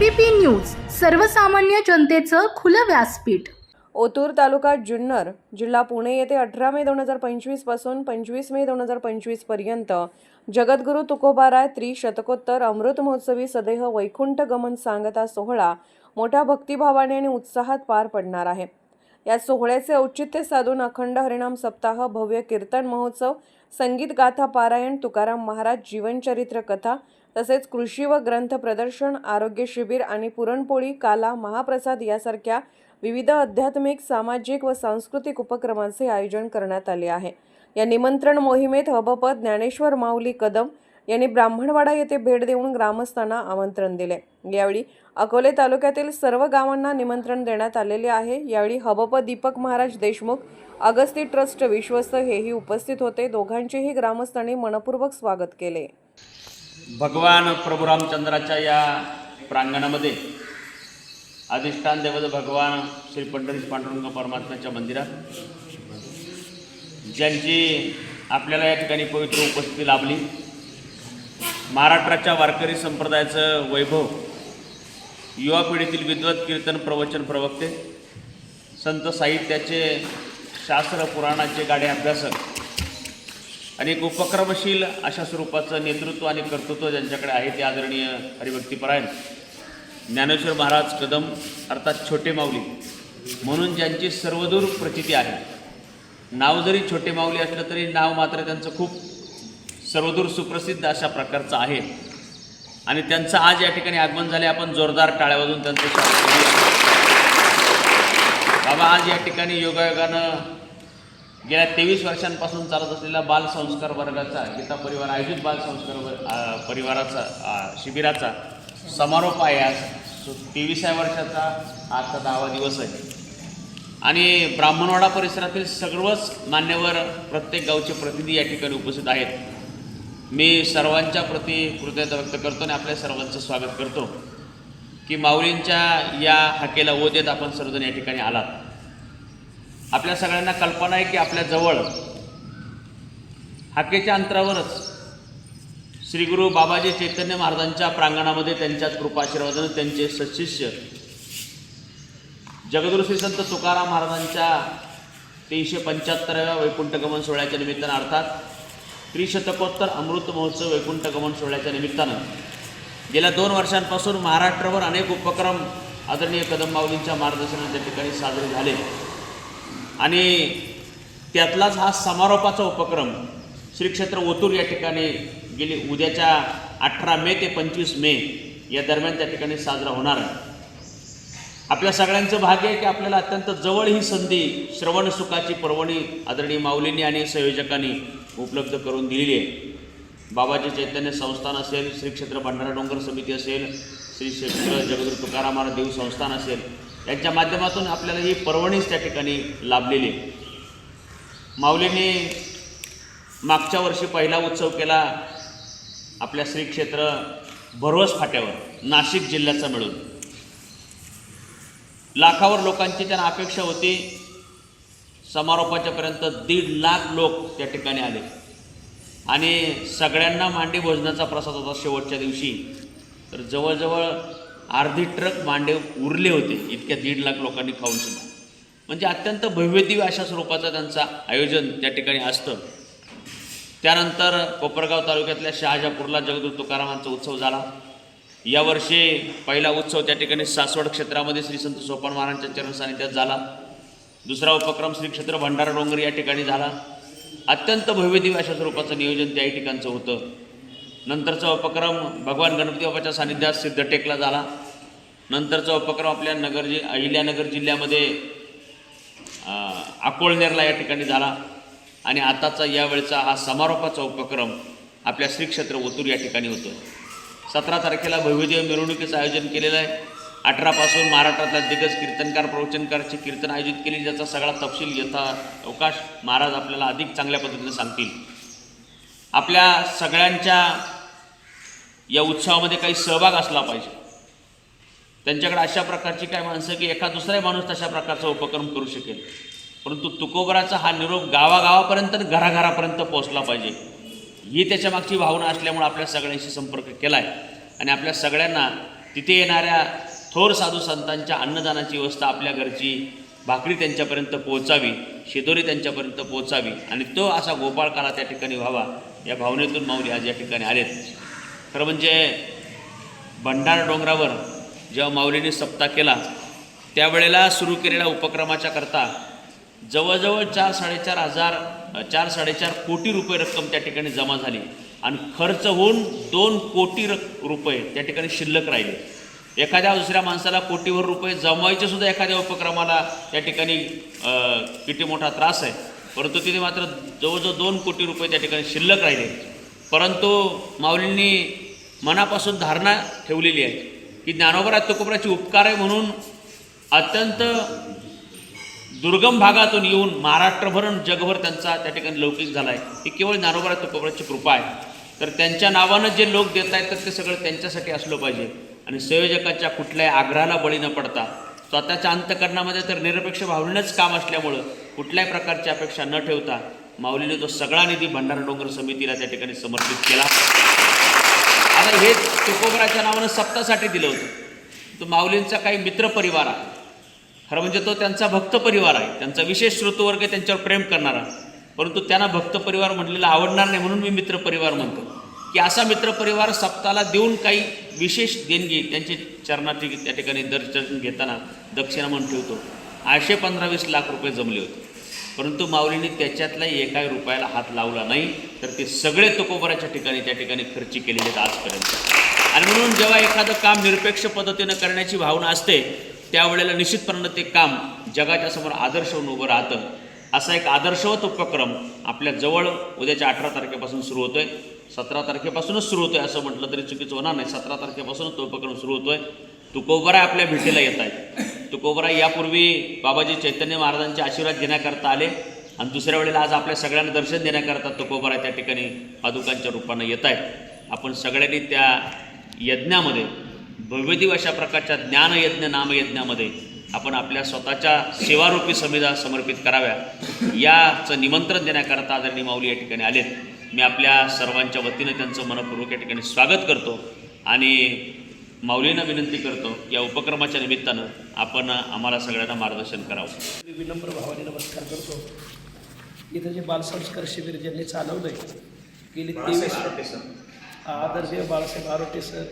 ABP news सर्वसामान्य जनतेचं खुलं व्यासपीठ. ओतूर तालुका जुन्नर जिल्हा पुणे येथे अठरा मे दोन हजार पंचवीसपासून पंचवीस मे दोन हजार पंचवीसपर्यंत जगद्गुरू तुकोबाराय त्रिशतकोत्तर अमृत महोत्सवी सदेह वैकुंठ गमन सांगता सोहळा मोठ्या भक्तिभावाने आणि उत्साहात पार पडणार आहे. या सोहळ्याचे औचित्य साधून अखंड हरिणाम सप्ताह भव्य कीर्तन महोत्सव संगीत गाथा पारायण तुकाराम महाराज जीवनचरित्र कथा तसेच कृषी व ग्रंथ प्रदर्शन आरोग्य शिबिर आणि पुरणपोळी काला महाप्रसाद यासारख्या विविध आध्यात्मिक सामाजिक व सांस्कृतिक उपक्रमांचे आयोजन करण्यात आले आहे. या निमंत्रण मोहिमेत हबपद ज्ञानेश्वर माऊली कदम यांनी ब्राह्मणवाडा येथे भेट देऊन ग्रामस्थांना आमंत्रण दिले. यावेळी अकोले तालुक्यातील सर्व गावांना निमंत्रण देण्यात आलेले आहे. यावेळी हबप दीपक महाराज देशमुख अगस्ती ट्रस्ट विश्वस्त हेही उपस्थित होते. दोघांचेही ग्रामस्थांनी मनपूर्वक स्वागत केले. भगवान प्रभू रामचंद्राच्या या प्रांगणामध्ये अधिष्ठान देवत भगवान श्री पंढरीश पांडुरंग परमात्म्याच्या मंदिरात ज्यांची आपल्याला या ठिकाणी पवित्र उपस्थिती लाभली. महाराष्ट्राच्या वारकरी संप्रदायाचं वैभव युवा पिढीतील विद्वत कीर्तन प्रवचन प्रवक्ते संत साहित्याचे शास्त्र पुराणाचे गाडे अभ्यासक अनेक उपक्रमशील अशा स्वरूपाचं नेतृत्व आणि कर्तृत्व ज्यांच्याकडे आहे ते आदरणीय हरिभक्तीपरायण ज्ञानेश्वर महाराज कदम अर्थात छोटे माऊली म्हणून ज्यांची सर्वदूर प्रचिती आहे. नाव जरी छोटे माऊली असलं तरी नाव मात्र त्यांचं खूप सर्वदूर सुप्रसिद्ध अशा प्रकारचं आहे. आणि त्यांचं आज या ठिकाणी आगमन झाले आपण जोरदार टाळ्या वाजून त्यांचं स्वागत बाबा आज या ठिकाणी योगायोगानं गेल्या तेवीस वर्षांपासून चालत असलेला बालसंस्कार वर्गाचा गीता परिवार आयोजित बालसंस्कार वर- परिवाराचा शिबिराचा समारोप आहे आज. तेविसाव्या वर्षाचा आजचा दहावा दिवस आहे. आणि ब्राह्मणवाडा परिसरातील सर्वच मान्यवर प्रत्येक गावचे प्रतिनिधी या ठिकाणी उपस्थित आहेत. मी सर्वांच्या प्रती कृतज्ञता व्यक्त करतो आणि आपल्या सर्वांचं स्वागत करतो. की माऊलींच्या या हाकेला ओ देत आपण सर्वजण या ठिकाणी आलात. आपल्या सगळ्यांना कल्पना आहे की आपल्या जवळ हाकेच्या अंतरावरच श्री गुरु बाबाजी चैतन्य महाराजांच्या प्रांगणामध्ये त्यांच्याच कृपाशीर्वादानं त्यांचे सशिष्य जगदुरु श्री संत तुकाराम महाराजांच्या तीनशे पंच्याहत्तराव्या वैकुंठगमन सोहळ्याच्या निमित्तानं अर्थात त्रिशतकोत्तर अमृत महोत्सव वैकुंठगमन सोहळ्याच्या निमित्तानं गेल्या दोन वर्षांपासून महाराष्ट्रावर अनेक उपक्रम आदरणीय कदम माऊलींच्या मार्गदर्शनात त्या ठिकाणी साजरे झाले. आणि त्यातलाच हा समारोपाचा उपक्रम श्री क्षेत्र ओतूर या ठिकाणी गेली उद्याच्या अठरा मे ते पंचवीस मे या दरम्यान त्या ठिकाणी साजरा होणार आहे. आपल्या सगळ्यांचं भाग्य आहे की आपल्याला अत्यंत जवळ ही संधी श्रवण सुखाची पर्वणी आदरणीय माऊलींनी आणि संयोजकांनी उपलब्ध करून दिलेली आहे. बाबाजी चैतन्य संस्थान असेल श्री क्षेत्र भंडारा डोंगर समिती असेल श्री क्षेत्र जगद्गुरु तुकारामार देव संस्थान असेल यांच्या माध्यमातून आपल्याला ही पर्वणीच त्या ठिकाणी लाभलेली आहे. माऊलींनी मागच्या वर्षी पहिला उत्सव केला आपल्या श्री क्षेत्र भरवस फाट्यावर नाशिक जिल्ह्याचा मिळून. लाखावर लोकांची त्यांना अपेक्षा होती समारोपाच्यापर्यंत दीड लाख लोक त्या ठिकाणी आले. आणि सगळ्यांना मांडी भोजनाचा प्रसाद होता शेवटच्या दिवशी. तर जवळजवळ अर्धी ट्रक मांडे उरले होते इतक्या दीड लाख लोकांनी खाऊन सुद्धा. म्हणजे अत्यंत भव्यदिव्य अशा स्वरूपाचं त्यांचं आयोजन त्या ठिकाणी असतं. त्यानंतर कोपरगाव तालुक्यातल्या शहाजापूरला जगदूत तुकारामांचा उत्सव झाला. यावर्षी पहिला उत्सव त्या ठिकाणी सासवड क्षेत्रामध्ये श्री संत सोपान महाराजांच्या चरण सानिध्यात झाला. दुसरा उपक्रम श्री क्षेत्र भंडारा डोंगर या ठिकाणी झाला. अत्यंत भव्यदिव्य अशा स्वरूपाचं नियोजन त्याही ठिकाणचं होतं. नंतरचा उपक्रम भगवान गणपती बाबाच्या सानिध्यात सिद्धटेकला झाला. नंतरचा उपक्रम आपल्या नगर जि अहिल्यानगर जिल्ह्यामध्ये अकोळनेरला या ठिकाणी झाला. आणि आताचा यावेळचा हा समारोपाचा उपक्रम आपल्या श्रीक्षेत्र ओतूर या ठिकाणी होतो सतरा तारखेला भव्यदेव मिरवणुकीचं आयोजन केलेलं आहे. अठरापासून महाराष्ट्रातल्या दिग्गज कीर्तनकार प्रवचनकारचे कीर्तन आयोजित केले ज्याचा सगळा तपशील यथा अवकाश महाराज आपल्याला अधिक चांगल्या पद्धतीने सांगतील. आपल्या सगळ्यांच्या या उत्सवामध्ये काही सहभाग असला पाहिजे. त्यांच्याकडे अशा प्रकारची काय माणसं की एका दुसरा माणूस तशा प्रकारचा उपक्रम करू शकेल. परंतु तुकोबराचा हा निरोप गावागावापर्यंत आणि घराघरापर्यंत पोहोचला पाहिजे. ही त्याच्यामागची भावना असल्यामुळे आपल्या सगळ्यांशी संपर्क केला आहे आणि आपल्या सगळ्यांना तिथे येणाऱ्या थोर साधू संतांच्या अन्नदानाची व्यवस्था आपल्या घरची भाकरी त्यांच्यापर्यंत पोहोचावी शेदोरी त्यांच्यापर्यंत पोहोचावी आणि तो असा गोपाळकाला त्या ठिकाणी व्हावा या भावनेतून माऊली आज या ठिकाणी आलेत. खरं म्हणजे भंडारा डोंगरावर जेव्हा माऊलीने सप्ताह केला त्यावेळेला सुरू केलेल्या उपक्रमाच्या करता जवळजवळ चार साडेचार हजार चार साडेचार कोटी रुपये रक्कम त्या ठिकाणी जमा झाली आणि खर्च होऊन दोन कोटी रक रुपये त्या ठिकाणी शिल्लक राहिले. एखाद्या दुसऱ्या माणसाला कोटीवर रुपये जमवायचे सुद्धा एखाद्या उपक्रमाला त्या ठिकाणी किती मोठा त्रास आहे. परंतु तिथे मात्र जवळजवळ दोन कोटी रुपये त्या ठिकाणी शिल्लक राहिले. परंतु माऊलींनी मनापासून धारणा ठेवलेली आहे की ज्ञानोबरा तुकोबराची उपकार आहे म्हणून अत्यंत दुर्गम भागातून येऊन महाराष्ट्रभर जगभर त्यांचा त्या ठिकाणी लौकिक झाला आहे ही केवळ ज्ञानोबरा तुकोबराची कृपा आहे. तर त्यांच्या नावानं जे लोक देत आहेत तर ते सगळं त्यांच्यासाठी असलं पाहिजे. आणि संयोजकाच्या कुठल्याही आग्रहाला बळी न पडता स्वतःच्या अंतकरणामध्ये तर निरपेक्ष भावनेच काम असल्यामुळं कुठल्याही प्रकारची अपेक्षा न ठेवता माऊलीने तो सगळा निधी भंडारा डोंगर समितीला त्या ठिकाणी समर्पित केला. आता हे तुकोबराच्या नावानं सप्तासाठी दिलं होतं. तो माऊलींचा काही मित्रपरिवार आहे. खरं म्हणजे तो त्यांचा भक्त परिवार आहे. त्यांचा विशेष श्रोतवर्ग त्यांच्यावर प्रेम करणारा. परंतु त्यांना भक्त परिवार म्हटलेलं आवडणार नाही म्हणून मी मित्रपरिवार म्हणतो. की असा मित्रपरिवार सप्ताहाला देऊन काही विशेष देणगी त्यांची चरणाची त्या ठिकाणी दर्शन घेताना दक्षिणा म्हणून ठेवतो. आठशे पंधरा वीस लाख रुपये जमले होते. परंतु माऊलीने त्याच्यातलाही एकाही रुपयाला हात लावला नाही तर ते सगळे तुकोबराच्या ठिकाणी त्या ठिकाणी खर्ची केलेले आहेत आजपर्यंत. आणि म्हणून जेव्हा एखादं काम निरपेक्ष पद्धतीनं करण्याची भावना असते त्यावेळेला निश्चितपणानं ते काम जगाच्या समोर आदर्श होऊन उभं राहतं. असा एक आदर्शवत उपक्रम आपल्या जवळ उद्याच्या अठरा तारखेपासून सुरू होतोय. सतरा तारखेपासूनच सुरू होतोय असं म्हटलं तरी चुकीचं होणार नाही. सतरा तारखेपासूनच तो उपक्रम सुरू होतोय. तुकोबरा आपल्या भेटीला येत आहेत. तुकोबरा यापूर्वी बाबाजी चैतन्य महाराजांचे आशीर्वाद घेण्याकरता आले आणि दुसऱ्या वेळेला आज आपल्या सगळ्यांना दर्शन देण्याकरता तुकोबरा त्या ठिकाणी पादुकांच्या रूपानं येत आहेत. आपण सगळ्यांनी त्या यज्ञामध्ये भव्यदिव अशा प्रकारच्या ज्ञानयज्ञ नामयज्ञामध्ये आपण आपल्या स्वतःच्या सेवारूपी समिधा समर्पित कराव्या. याचं निमंत्रण देण्याकरता आदरणीय माऊली या ठिकाणी आलेत. मी आपल्या सर्वांच्या वतीनं त्यांचं मनपूर्वक या ठिकाणी स्वागत करतो आणि माऊलींना विनंती करतो या उपक्रमाच्या निमित्तानं आपण आम्हाला सगळ्यांना मार्गदर्शन करावं. मी विनम्र भावाने नमस्कार करतो. इथं जे बालसंस्कार शिबिर ज्यांनी चालवलं आहे गेली तेवीस आदरणीय बाळासाहेब आरोटे सर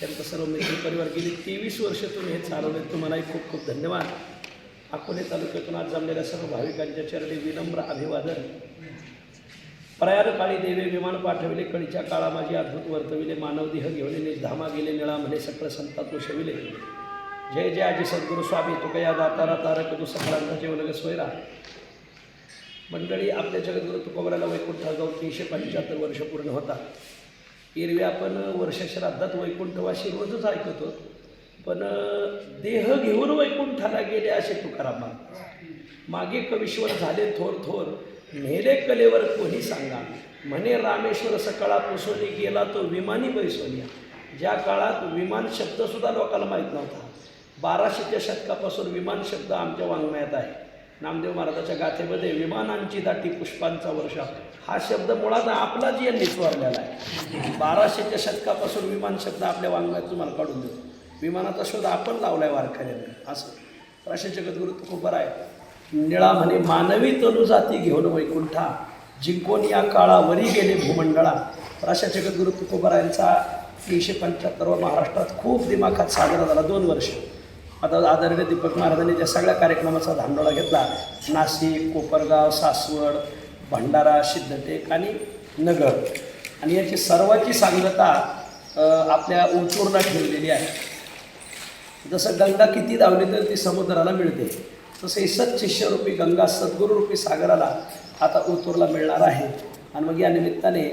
त्यांचा सर्व मित्र परिवार गेली. तेवीस वर्ष तुम्ही हे चालवले तुम्हालाही खूप खूप धन्यवाद. अकोले तालुक्यातून आज जमलेल्या सर्व भाविकांच्या चरणी विनम्र अभिवादन. प्रयार काळी देवे विमान पाठविले. कळीच्या काळा माझी अद्भुत वर्तविले. मानवदेह घेऊन निज धामा गेले. निळा म्हणे सकळ संतात शविले. जय जय आजी सद्गुरु स्वामी. तुकया दातारा तारक तू सकळांचा जेवलग सोयरा. मंडळी आपल्या जगद्गुरु तुकोबराला वैकुंठात जाऊन तीनशे पंच्याहत्तर वर्ष पूर्ण होता एरवी आपण वर्षश्राद्धात वैकुंठवाशी रोजच ऐकतो. पण देह घेऊन वैकुंठाला गेले असे तुकाराम. मागे कवीश्वर झाले थोर थोर. नेले कलेवर कोणी सांगा. म्हणे रामेश्वर सकाळा पुसोली गेला तो विमानी बैसोनिया. ज्या काळात विमान शब्दसुद्धा लोकांना माहीत नव्हता. बाराशेच्या शतकापासून विमान शब्द आमच्या वाङ्मयात आहे. नामदेव महाराजाच्या गाथेमध्ये विमानांची दाटी पुष्पांचा वर्षा. हा शब्द मुळात आपलाच यांनी चोरलेला आहे. बाराशेच्या शतकापासून विमान शब्द आपल्या वाङ्मयात तुम्हाला काढून देतो. विमानाचा शोध आपण लावलाय वारकऱ्यांनी. असं. असे जगद्गुरु तुकोबर आहे निळा म्हणे मानवी तनु जाती घेऊन वैकुंठा जिंकून या काळावरी गेले भूमंडळा. तर अशा तुकोबरा यांचा तीनशे पंच्याहत्तरवा महाराष्ट्रात खूप दिमाखात साजरा झाला दोन वर्ष. आता आदरणीय दीपक महाराजांनी त्या सगळ्या कार्यक्रमाचा धांडोळा घेतला नाशिक कोपरगाव सासवड भंडारा सिद्धटेक आणि नगर आणि याची सर्वाची सांगता आपल्या उंचूरला ठेवलेली आहे. जसं गंगा किती धावली तर ती समुद्राला मिळते. तसे सत्शिष्यरूपी गंगा सद्गुरूरूपी सागराला आता उतूरला मिळणार आहे. आणि मग या निमित्ताने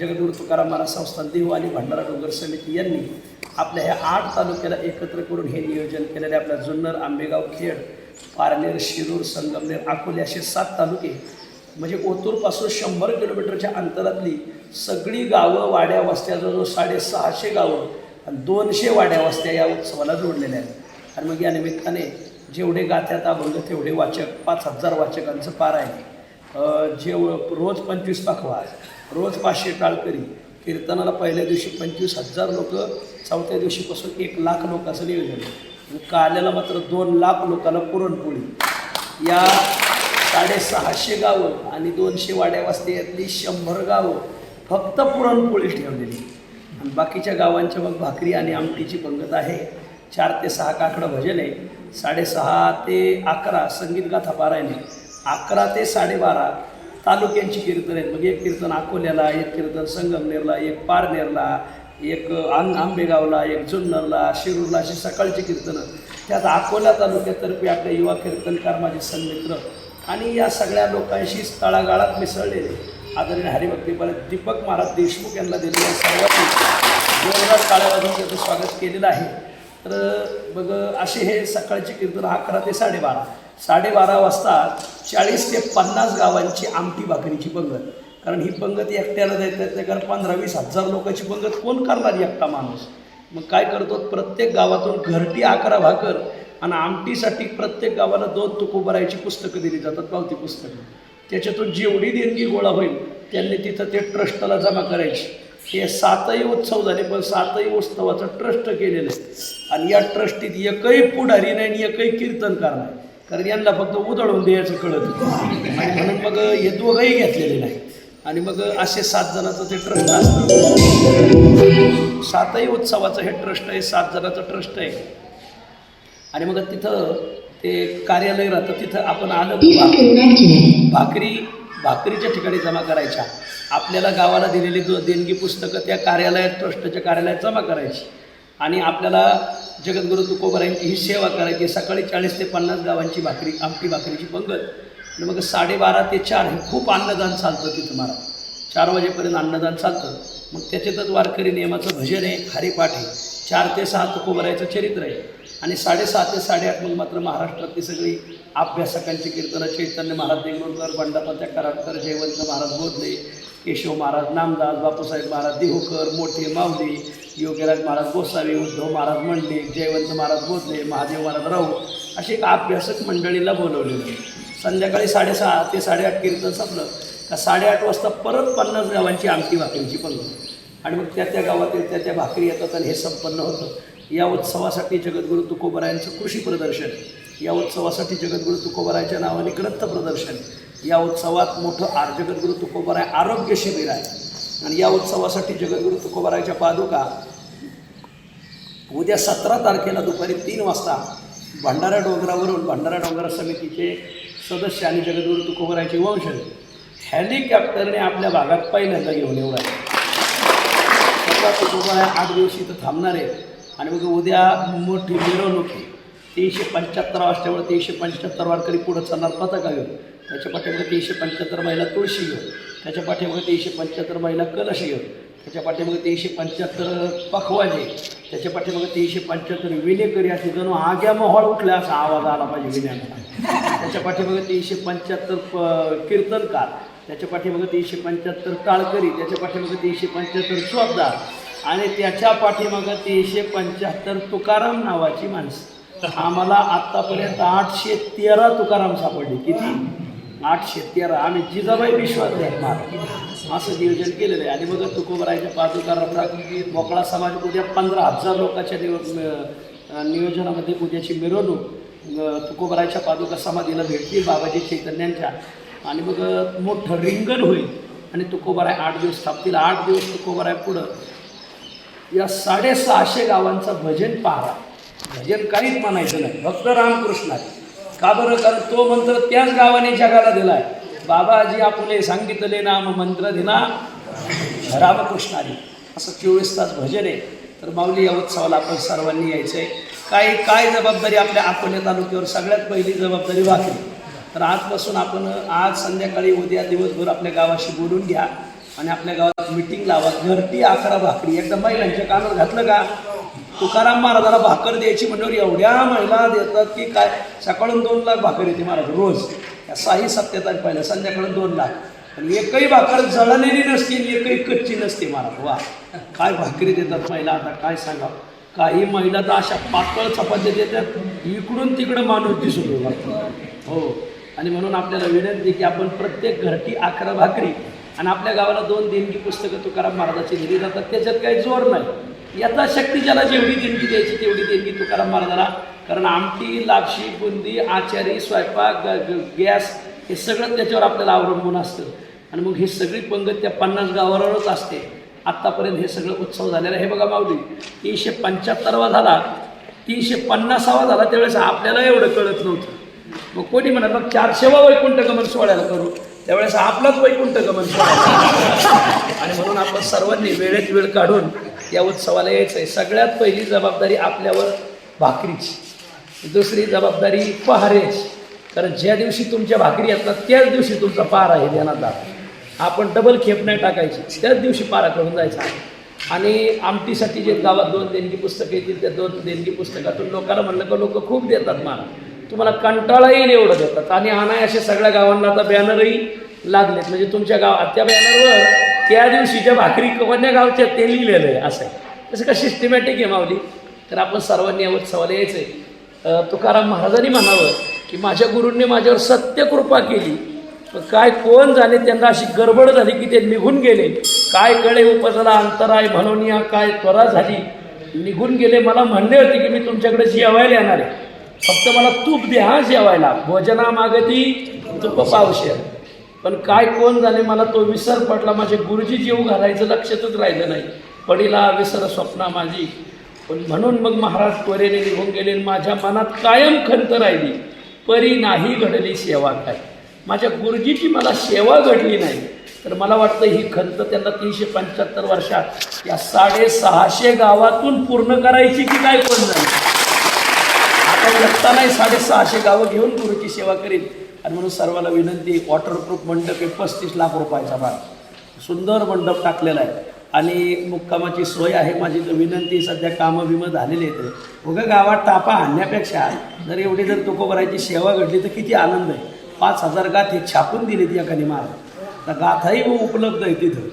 जगद्गुरु तुकाराम महाराज संस्थान देव आणि भंडारा डोंगर समिती यांनी आपल्या ह्या आठ तालुक्याला एकत्र करून हे नियोजन केलेले आपल्या जुन्नर आंबेगाव खेड पारनेर शिरूर संगमनेर अकोले असे सात तालुके म्हणजे ओतूरपासून शंभर किलोमीटरच्या अंतरातली सगळी गावं वाड्या वस्त्या जवळजवळ साडेसहाशे गावं आणि दोनशे वाड्या वस्त्या या उत्सवाला जोडलेल्या आहेत. आणि मग या निमित्ताने जेवढे गात्यात अभंग तेवढे वाचक पाच हजार वाचकांचं पार आहे. जेव रोज पंचवीस पाखवा रोज पाचशे टाळकरी कीर्तनाला पहिल्या दिवशी पंचवीस हजार लोक चौथ्या दिवशीपासून एक लाख लोकांचं नियोजन. आणि काल्याला मात्र दोन लाख लोकांना पुरणपोळी. या साडेसहाशे गावं आणि दोनशे वाड्या वस्त्यातली शंभर गावं फक्त पुरणपोळी ठेवलेली. आणि बाकीच्या गावांच्या मग भाकरी आणि आमटीची पंगत आहे. चार ते सहा काकडं भजन आहे. साडेसहा ते अकरा संगीत गाथा पारायण आहे. अकरा ते साडेबारा तालुक्यांची कीर्तन आहेत. मग एक कीर्तन अकोल्याला एक कीर्तन संगमनेरला एक पारनेरला एक आं आंबेगावला एक जुन्नरला शिरूरला अशी सकाळची कीर्तनं. त्यात अकोला तालुक्यातर्फे आपल्या युवा कीर्तनकार माझे सन्मित्र आणि या सगळ्या लोकांशी तळागाळात मिसळलेले आदरणीय हरिभक्तीपाल दीपक महाराज देशमुख यांना दिलेल्या सर्वांनी जोरदार टाळ्या त्याचं स्वागत केलेलं आहे. तर बघ असे हे सकाळचे कीर्तन अकरा ते साडेबारा. साडेबारा वाजता चाळीस ते पन्नास गावांची आमटी भाकरीची पंगत. कारण ही पंगत एकट्याला देतात त्या कारण पंधरा वीस हजार लोकांची पंगत कोण करणार एकटा माणूस? मग काय करतो? प्रत्येक गावातून घरटी अकरा भाकर आणि आमटीसाठी प्रत्येक गावाला दोन तुकोबरायची पुस्तकं दिली जातात पावती पुस्तकं. त्याच्यातून जेवढी देणगी गोळा होईल त्यांनी तिथं ते ट्रस्टला जमा करायची. हे सातही उत्सव झाले पण सातही उत्सवाचं ट्रस्ट केलेलं आहे. आणि या ट्रस्टीत एकही पुढारी नाही आणि एकही कीर्तनकार नाही. कारण यांना फक्त उधळून द्यायचं कळत आणि म्हणून मग हे दोघंही घेतलेले नाही. आणि मग असे सात जणांचं ते ट्रस्ट असतं. सातही उत्सवाचं हे ट्रस्ट आहे सात जणांचं ट्रस्ट आहे. आणि मग तिथं ते कार्यालय राहतं तिथं आपण आलं भाकरी भाकरीच्या ठिकाणी जमा करायच्या. आपल्याला गावाला दिलेली दो देणगी पुस्तकं त्या कार्यालयात ट्रस्टच्या कार्यालयात जमा करायची. आणि आपल्याला जगद्गुरु तुकोबरायांची ही सेवा करायची. सकाळी चाळीस ते पन्नास गावांची भाकरी आमटी भाकरीची पंगत. आणि मग साडेबारा ते चार हे खूप अन्नदान चालतं तिथं मला चार वाजेपर्यंत अन्नदान चालतं. मग त्याच्यातच वारकरी नियमाचं भजन आहे हरिपाठ आहे. चार ते सहा तुकोबरायचं चरित्र आहे. आणि साडेसहा ते साडेआठ मग मात्र महाराष्ट्रातली सगळी अभ्यासकांची कीर्तनं चैतन्य महाराज देगलूरकर बंडापत्या कराडकर जयवंत महाराज बोधले केशव महाराज नामदास बापूसाहेब महाराज देहूकर मोठे माऊली योगीराज महाराज गोसावी उद्धव महाराज मंडलिक जयवंत महाराज बोधले महादेव महाराज राऊत अशी एक अभ्यासक मंडळीला बोलवलेलं होती संध्याकाळी साडेसहा ते साडेआठ कीर्तन संपलं का साडेआठ वाजता परत पन्नास गावांची आमटी भाकरीची पण आणि मग त्या त्या गावातील त्या त्या भाकरी येतात आणि हे संपन्न होतं. या उत्सवासाठी जगद्गुरु तुकोबरायांचं कृषी प्रदर्शन या उत्सवासाठी जगद्गुरु तुकोबरायच्या नावाने ग्रंथ प्रदर्शन या उत्सवात मोठं आर जगद्गुरु तुकोबराय आरोग्य शिबिर आहे. आणि या उत्सवासाठी जगद्गुरु तुकोबरायच्या पादुका उद्या सतरा तारखेला दुपारी तीन वाजता भंडारा डोंगरावरून भंडारा डोंगरा समितीचे सदस्य आणि जगद्गुरु तुकोबरायचे वंशज हेलिकॉप्टरने आपल्या भागात पहिल्यांदा घेऊन येऊ राहिले तुकोबराय आठ दिवस इथं थांबणार. आहे आणि मग उद्या मोठी मिरवणूक आहे. तीनशे पंच्याहत्तर वाजल्यावर तीनशे पंच्याहत्तर वारकरी पुढं चालणार पताका घेऊन. त्याच्या पाठीमागे तीनशे पंच्याहत्तर महिला तुळशी घेऊन. त्याच्या पाठीमागे तीनशे पंच्याहत्तर महिला कलश घेऊन. त्याच्या पाठीमागे तीनशे पंच्याहत्तर पखवाजे त्याच्या पाठीमागे तीनशे पंच्याहत्तर विनेकरी असे जणू आग्या मोहळ उठला असा आवाज आला पाहिजे विण्याचा त्याच्या पाठीमागे तीनशे पंच्याहत्तर प कीर्तनकार. त्याच्या पाठीमागे तीनशे पंच्याहत्तर टाळकरी. त्याच्या पाठीमागे तीनशे पंच्याहत्तर चोपदार आणि त्याच्या पाठीमागं तीनशे पंच्याहत्तर तुकाराम नावाची माणसं. आम्हाला आत्तापर्यंत आठशे तेरा तुकाराम सापडले. किती? आठशे तेरा. आम्ही जिजाबाई विश्वास महाराज असं नियोजन केलेलं आहे. आणि मग तुकोबरायच्या पादुकार रथात मोकळा समाज उद्या पंधरा हजार लोकांच्या नियो नियोजनामध्ये उद्याची मिरवणूक तुकोबरायच्या पादुका समाधीला भेटतील बाबाजी चैतन्यांच्या. आणि मग मोठं रिंगण होईल. आणि तुकोबराय आठ दिवस थांबतील. आठ दिवस तुकोबराय पुढं. या साडेसहाशे गावांचा भजन पाहा. भजन काहीच म्हणायचं नाही. फक्त रामकृष्ण आहे. का बरं? कारण तो मंत्र त्याच गावाने जगाला दिलाय. बाबाजी आपले सांगितले नाम मंत्र दिना. रामकृष्णाने. असं चोवीस तास भजन आहे. तर माऊली या उत्सवाला आपण सर्वांनी यायचं आहे काय काय जबाबदारी आपल्या अकोले तालुक्यावर सगळ्यात पहिली जबाबदारी वाकली तर आजपासून आपण आज संध्याकाळी उद्या दिवसभर आपल्या गावाशी बोलून घ्या. आणि आपल्या गावात मिटिंग लावा. घरटी आकरा भाकरी. एकदा महिलांच्या कानावर घातलं का? तुकाराम महाराजाला भाकर द्यायची म्हणल्यावर एवढ्या महिला देतात की काय? सकाळून दोन लाख भाकर येते महाराज रोज. या साही सप्त्यात पाहिलं संध्याकाळून दोन लाख. आणि एकही भाकर जळलेली नसते आणि एकही कच्ची नसते महाराज. वा. काय भाकरी देतात महिला? आता काय सांगा काही महिला तर अशा पातळ चपात्या देतात. इकडून तिकडं माणूस दिसून हो. आणि म्हणून आपल्याला विनंती की आपण प्रत्येक घरटी अकरा भाकरी आणि आपल्या गावाला दोन देणगी पुस्तकं तुकाराम महाराजाची दिली जातात. त्याच्यात काही जोर नाही. यथाशक्ती ज्याला जेवढी देणगी द्यायची तेवढी देणगी तुकाराम महाराजाला कारण आमटी लापशी बुंदी आचारी स्वयंपाक ग- ग- गॅस हे सगळं त्याच्यावर आपल्याला अवलंबून असतं. आणि मग ही सगळी पंगत त्या पन्नास गावावरच असते. आत्तापर्यंत हे सगळं उत्सव झालेला हे बघा माऊली तीनशे पंच्याहत्तरवा झाला. तीनशे पन्नासावा झाला. त्यावेळेस आपल्याला एवढं कळत नव्हतं. मग कोणी म्हणत मग चारशेवा वैकुंठ गमन सोहळ्याला करू? त्यावेळेस आपलाच वैकुंठ गमन आणि म्हणून आपण सर्वांनी वेळेत वेळ काढून या उत्सवाला यायचं आहे सगळ्यात पहिली जबाबदारी आपल्यावर भाकरीची. दुसरी जबाबदारी पहारेची. कारण ज्या दिवशी तुमच्या भाकरी येतात त्याच दिवशी तुमचा पारा आहे देणार जातो आपण डबल खेप नाही टाकायची. त्याच दिवशी पारा करून जायचा. आणि आमटीसाठी जे गावात दोन देणगी पुस्तकं येतील त्या दोन देणगी पुस्तकातून लोकांना म्हणलं का लोक खूप देतात मला तुम्हाला कंटाळा येईल एवढं देतात. आणि आणाय असे सगळ्या गावांना आता बॅनरही लागलेत. म्हणजे तुमच्या गावात त्या बॅनरवर त्या दिवशीच्या भाकरी कोण्या गावच्या ते लिहिलेलं आहे असं आहे. तसं का सिस्टमॅटिक आहे माऊली? तर आपण सर्वांनी यावर उत्सवाला यायचं आहे तुकाराम महाराजांनी म्हणावं की माझ्या गुरूंनी माझ्यावर सत्य कृपा केली. काय कोण झाले? त्यांना अशी गडबड झाली की ते निघून गेले. काय कळे उपजला अंतराय म्हणून या काय त्वरा झाली निघून गेले. मला म्हणले होते की मी तुमच्याकडे जेवायला येणार आहे. फक्त मला तूप द्या हा जेवायला. भोजना मागती तूप पावशे पण काय कोण झाले मला तो विसर पडला. माझे गुरुजी जीव घालायचं लक्षातच राहिलं नाही. पडिला विसर स्वप्ना माझी. पण म्हणून मग महाराज त्वरेने निघून गेले आणि माझ्या मनात कायम खंत राहिली. परी नाही घडली सेवा काय. माझ्या गुरुजीची मला सेवा घडली नाही. तर मला वाटतं ही खंत त्यांना तीनशे पंच्याहत्तर वर्षात या साडेसहाशे गावातून पूर्ण करायची की काय कोण नाही आता लगता नाही साडेसहाशे गावं घेऊन गुरुची सेवा करीन. आणि म्हणून सर्वांना विनंती वॉटरप्रूफ मंडप आहे पस्तीस लाख रुपयाचा भाग. सुंदर मंडप टाकलेला आहे. आणि मुक्कामाची सोय आहे माझी तर विनंती सध्या कामं बिमं झालेली आहेत. उगं गावात टापा आणण्यापेक्षा जर एवढी जर तुकोबरायची सेवा घडली तर किती आनंद आहे. पाच हजार गाथ हे छापून दिली ती एखादी महाराज तर गाथाही उपलब्ध आहे तिथं.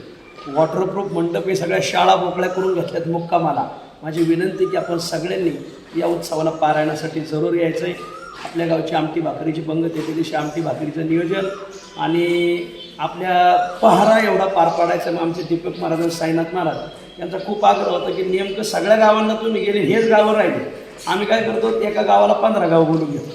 वॉटरप्रूफ मंडप हे सगळ्या शाळा मोकळ्या करून घेतल्यात मुक्कामाला. माझी विनंती की आपण सगळ्यांनी या उत्सवाला पारायणासाठी जरूर यायचं आहे आपल्या गावची आमटी भाकरीची पंगत येते दिवशी आमटी भाकरीचं नियोजन. आणि आपल्या पहारा एवढा पार पाडायचा मग आमचे दीपक महाराज आणि साईनाथ महाराज. यांचा खूप आग्रह होता की नेमकं सगळ्या गावांना तुम्ही गेले हेच गावं राहिले. आम्ही काय करतो एका गावाला पंधरा गाव बोलून घेतो.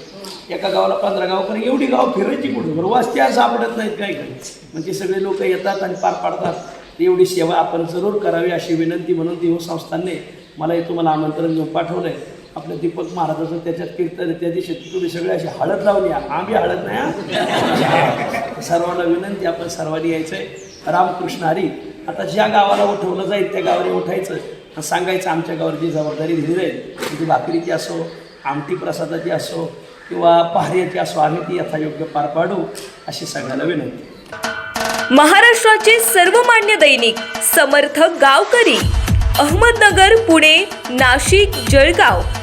एका गावाला पंधरा गाव पण एवढी गाव फिरायची कुठं? बरं वस्त्या सापडत नाहीत काय काही म्हणजे सगळे लोक येतात आणि पार पाडतात. एवढी सेवा आपण जरूर करावी अशी विनंती म्हणून देव संस्थांनी मला हे तुम्हाला आमंत्रण घेऊन पाठवलं आहे आपल्या दीपक महाराजाचं त्याच्यात कीर्तन त्या दिवशी तुम्ही सगळे अशी हळद लावली आम्ही हळद नाही सर्वांना विनंती आपण सर्वांनी यायचं आहे रामकृष्ण हरी आता ज्या गावाला उठवलं जाईल त्या गावाला उठायचं. सांगायचं आमच्या गावावर जी जबाबदारी दिली आहे म्हणजे ती भाकरीची असो आमटी प्रसादाची असो किंवा पहाऱ्याची असो आम्ही ती यथायोग्य पार पाडू अशी सगळ्याला विनंती. महाराष्ट्राचे सर्वमान्य दैनिक समर्थ गावकरी अहमदनगर पुणे नाशिक जळगाव.